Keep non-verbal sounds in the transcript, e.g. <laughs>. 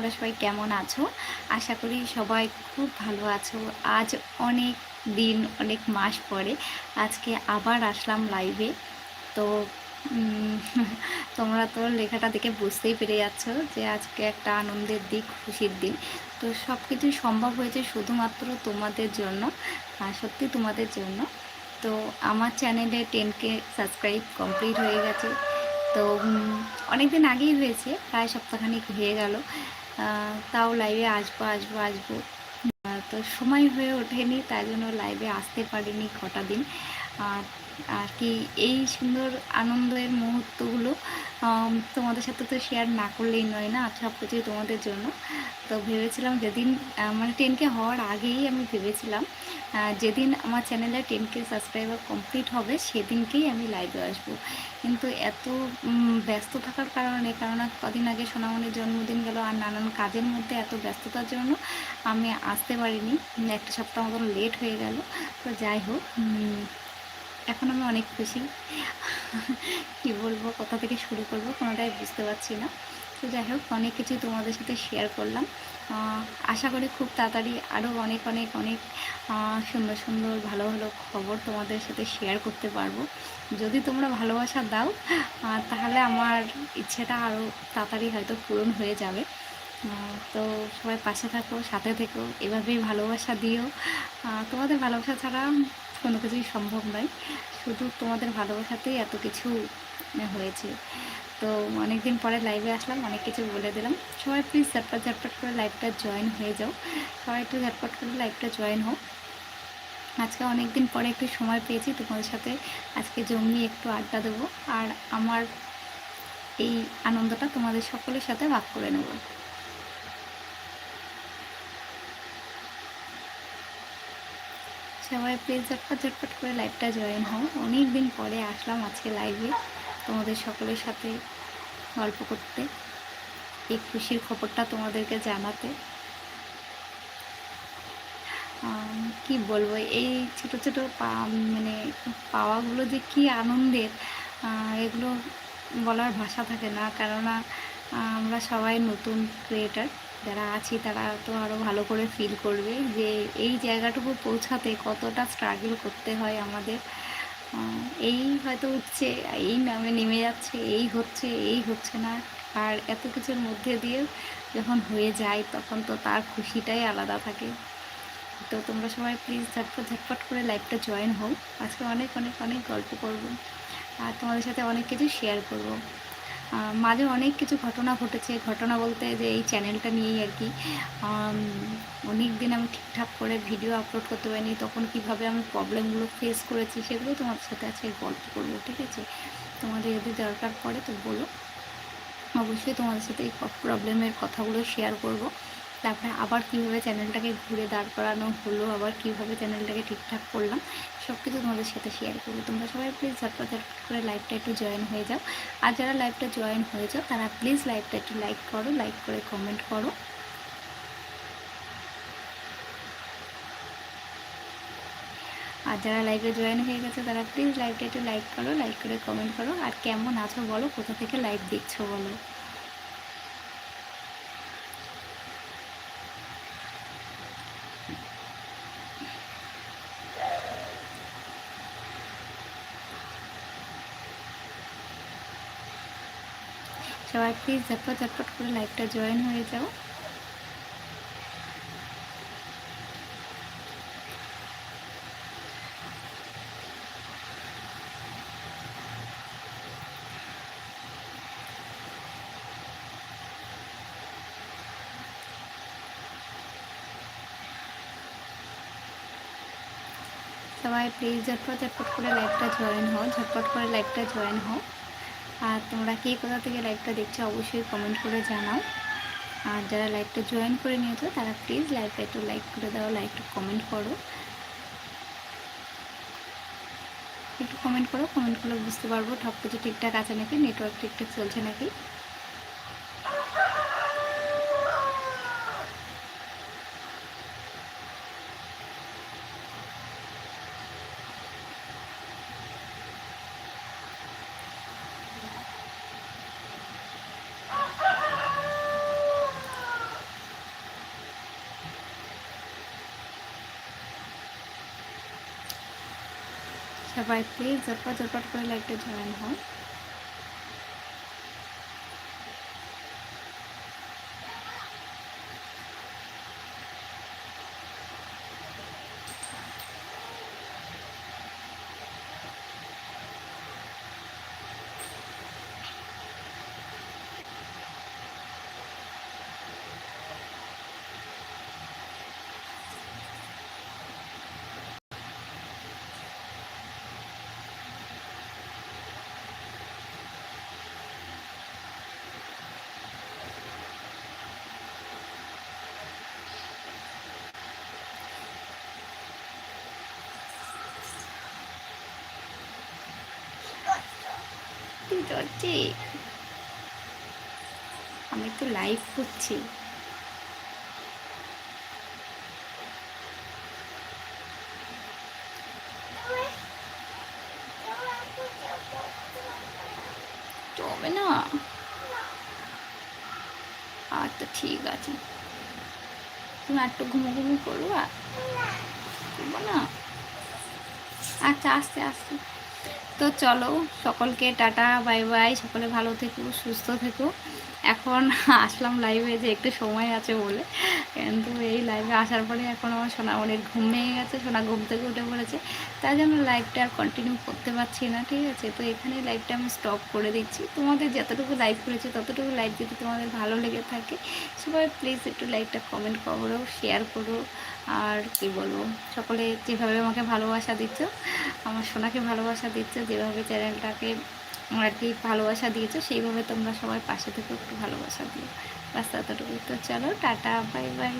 তোমরা সবাই কেমন আছো? আশা করি সবাই খুব ভালো আছো। আজ অনেক দিন, অনেক মাস পরে আজকে আবার আসলাম লাইভে তো <laughs> তোমরা তো লেখাটা দেখে বুঝতেই পেরে যাচ্ছ যে আজকে একটা আনন্দের দিক, খুশির দিন। তো সব কিছুই সম্ভব হয়েছে শুধুমাত্র তোমাদের জন্য, আর সত্যি তোমাদের জন্য। তো আমার চ্যানেলে টেন কে সাবস্ক্রাইব কমপ্লিট হয়ে গেছে। তো অনেক দিন আগেই হয়েছে, প্রায় সপ্তাহখানিক হয়ে গেল। তাও লাইভে আসব আসব আসব। তো সময় হয়ে ওঠেনি, তাই জন্য লাইভে আসতে পারিনি কটা দিন। আর কি এই সুন্দর আনন্দের মুহূর্তগুলো তোমাদের সাথে তো শেয়ার না করলেই নয় না সব কিছুই তোমাদের জন্য। তো ভেবেছিলাম যেদিন মানে টেনকে হওয়ার আগেই আমি ভেবেছিলাম যেদিন আমার চ্যানেলে টেনকে সাবস্ক্রাইবার কমপ্লিট হবে, সেদিনকেই আমি লাইভে আসব। কিন্তু এত ব্যস্ত থাকার কারণে কেননা কদিন আগে সোনামণির জন্মদিন গেল, আর নানান কাজের মধ্যে এত ব্যস্ততার জন্য আমি আসতে পারিনি। একটা সপ্তাহ মতন লেট হয়ে গেল। তো যাই হোক এখন আমি অনেক খুশি। কি বলব, কোথা থেকে শুরু করব, কোনোটাই বুঝতে পারছি না। তো যাই হোক, অনেক কিছু তোমাদের সাথে শেয়ার করলাম। আশা করি খুব তাড়াতাড়ি আরও অনেক অনেক অনেক সুন্দর সুন্দর, ভালো ভালো খবর তোমাদের সাথে শেয়ার করতে পারব। যদি তোমরা ভালোবাসা দাও তাহলে আমার ইচ্ছেটা আরও তাড়াতাড়ি হয়তো পূরণ হয়ে যাবে। তো সবাই পাশে থাকো, সাথে থেকো, এভাবেই ভালোবাসা দিও। তোমাদের ভালোবাসা ছাড়া কোনো কিছুই সম্ভব নয়। শুধু তোমাদের ভালোবাসাতেই এত কিছু হয়েছে। তো অনেকদিন পরে লাইভে আসলাম, অনেক কিছু বলে দিলাম। সবাই প্লিজ ঝটপট ঝটপট করে লাইভটা জয়েন হয়ে যাও। সবাই একটু ঝটপট করে লাইভটা জয়েন হোক। আজকে অনেক দিন পরে একটু সময় পেয়েছি, তোমাদের সাথে আজকে জমিয়ে একটু আড্ডা দেবো। আর আমার এই আনন্দটা তোমাদের সকলের সাথে ভাগ করে নেব। সবাই প্লিজ ঝটপট ঝটপট করে লাইভটা জয়েন হও। অনেক দিন পরে আসলাম আজকে লাইভে তোমাদের সকলের সাথে গল্প করতে। এই খুশির খবরটা তোমাদেরকে জানাতে। কি বলব, এই ছোট ছোট মানে পাওয়াগুলো যে কি আনন্দের এগুলো বলার ভাষা থাকে না। কেননা আমরা সবাই নতুন ক্রিয়েটার যারা আছি তারা তো আরও ভালো করে ফিল করবে যে এই জায়গাটুকু পৌঁছাতে কতটা স্ট্রাগল করতে হয় আমাদের। এই হয়তো উঠছে, এই নামে নেমে যাচ্ছে, এই হচ্ছে এই হচ্ছে না। আর এত কিছুর মধ্যে দিয়ে যখন হয়ে যায়, তখন তো তার খুশিটাই আলাদা থাকে। তো তোমরা সবাই প্লিজ ঝটপট ঝটপট করে লাইভটা জয়েন হও। আজকে অনেক অনেক অনেক গল্প করব। আর তোমাদের সাথে অনেক কিছু শেয়ার করব। মাঝে অনেক কিছু ঘটনা ঘটেছে। ঘটনা বলতে যে এই চ্যানেলটা নিয়েই আর কি। অনেক দিন আমি ঠিকঠাক করে ভিডিও আপলোড করতে পারিনি। তখন কীভাবে আমি প্রবলেমগুলো ফেস করেছি সেগুলো তোমার সাথে আজকে গল্প করব, ঠিক আছে? তোমাদের যদি দরকার পড়ে তো বলো। অবশ্যই তোমাদের সাথে এই প্রবলেমের কথাগুলো শেয়ার করব। তারপরে আবার কীভাবে চ্যানেলটাকে ঘুরে দাঁড় করানো হলো, আবার কীভাবে চ্যানেলটাকে ঠিকঠাক করলাম সব কিছু তোমাদের সাথে শেয়ার করব। তোমরা সবাই প্লিজ ঝটপট ঝটপট করে লাইভটা একটু জয়েন হয়ে যাও। আর যারা লাইভটা জয়েন হয়ে যাও, তারা প্লিজ লাইভটা একটু লাইক করো লাইক করে কমেন্ট করো। আর যারা লাইভে জয়েন হয়ে গেছে, তারা প্লিজ লাইভটা একটু লাইক করো লাইক করে কমেন্ট করো। আর কেমন আছো বলো, কোথা থেকে লাইভ দেখছ বলো। সবাই প্লিজ ঝটপট ঝটপট করে লাইভটা জয়েন হয়ে যাও। সবাই প্লিজ ঝটপট ঝটপট করে লাইভটা জয়েন হও, ঝটপট করে লাইভটা জয়েন হও। আর তোমরা কে কোথা থেকে লাইভটা দেখছ অবশ্যই কমেন্ট করে জানাও। আর যারা লাইভটা জয়েন করে নিয়েছো, তারা প্লিজ লাইভটা একটু লাইক করে দাও লাইকটা কমেন্ট করো। একটু কমেন্ট করো কমেন্ট করলে বুঝতে পারব সব কিছু ঠিকঠাক আছে নাকি নেটওয়ার্ক ঠিকঠাক চলছে নাকি। সবাই প্লিজ ঝটপট ঝটপট করে লাইভটা জয়েন হও চলছি আমি তো লাইভ করছি। চলবে না? আচ্ছা ঠিক আছে। তুমি আর একটু ঘুমো ঘুমো করবা? করব না? আচ্ছা আস্তে আস্তে তো চলো সকলকে টাটা বাই বাই সকলে ভালো থেকো সুস্থ থেকো। এখন আসলাম লাইভে যে একটু সময় আছে বলে। কিন্তু এই লাইভে আসার পরে এখন আমার সোনা অনেক ঘুম ভেঙে গেছে, সোনা ঘুম থেকে উঠে পড়েছে। তাই জন্য লাইভটা আর কন্টিনিউ করতে পারছি না, ঠিক আছে? তো এখানে লাইভটা আমি স্টপ করে দিচ্ছি। তোমাদের যতটুকু লাইভ করেছে, ততটুকু লাইভ যদি তোমাদের ভালো লেগে থাকে, সবাই প্লিজ একটু লাইভটা কমেন্ট করো শেয়ার করো, আর কি বলব? সকলে যেভাবে আমাকে ভালোবাসা দিচ্ছ, আমার সোনাকে ভালোবাসা দিচ্ছ, যেভাবে চ্যানেলটাকে আর কি ভালোবাসা দিয়েছ, সেইভাবে তোমরা সবাই পাশে থেকে একটু ভালোবাসা দিও। রাস্তা এতটুকু তো চলো, টাটা, বাই বাই।